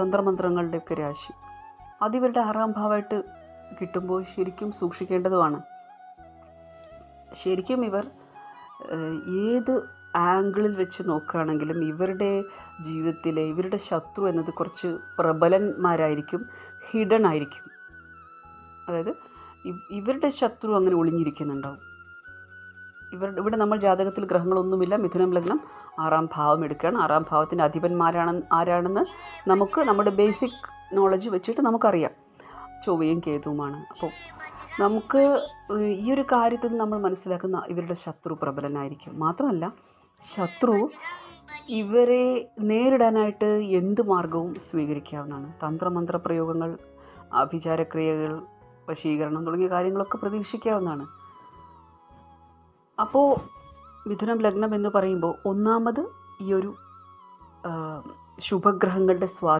തന്ത്രമന്ത്രങ്ങളുടെയൊക്കെ രാശി. അത് ഇവരുടെ ആറാം ഭാവമായിട്ട് കിട്ടുമ്പോൾ ശരിക്കും സൂക്ഷിക്കേണ്ടതുമാണ്. ശരിക്കും ഇവർ ഏത് ആംഗിളിൽ വെച്ച് നോക്കുകയാണെങ്കിലും ഇവരുടെ ജീവിതത്തിലെ ഇവരുടെ ശത്രു എന്നത് കുറച്ച് പ്രബലന്മാരായിരിക്കും ഹിഡൻ ആയിരിക്കും. അതായത് ഇവരുടെ ശത്രു അങ്ങനെ ഒളിഞ്ഞിരിക്കുന്നുണ്ടാവും. ഇവരുടെ ഇവിടെ നമ്മൾ ജാതകത്തിൽ ഗ്രഹങ്ങളൊന്നുമില്ല. മിഥുനം ലഗ്നം ആറാം ഭാവം എടുക്കുകയാണ്. ആറാം ഭാവത്തിന്റെ അധിപന്മാരാണ് ആരാണെന്ന് നമുക്ക് നമ്മുടെ ബേസിക് നോളജ് വെച്ചിട്ട് നമുക്കറിയാം. ചൊവ്വയും കേതുവുമാണ്. അപ്പോൾ നമുക്ക് ഈ ഒരു കാര്യത്തിൽ നമ്മൾ മനസ്സിലാക്കുന്ന ഇവരുടെ ശത്രു പ്രബലനായിരിക്കും. മാത്രമല്ല ശത്രു ഇവരെ നേരിടാനായിട്ട് എന്ത് മാർഗവും സ്വീകരിക്കാവുന്നതാണ്. തന്ത്രമന്ത്ര പ്രയോഗങ്ങൾ അഭിചാരക്രിയകൾ വശീകരണം തുടങ്ങിയ കാര്യങ്ങളൊക്കെ പ്രതീക്ഷിക്കാവുന്നതാണ്. അപ്പോൾ മിഥുനം ലഗ്നം എന്ന് പറയുമ്പോൾ ഒന്നാമത് ഈ ഒരു ശുഭഗ്രഹങ്ങളുടെ സ്വാ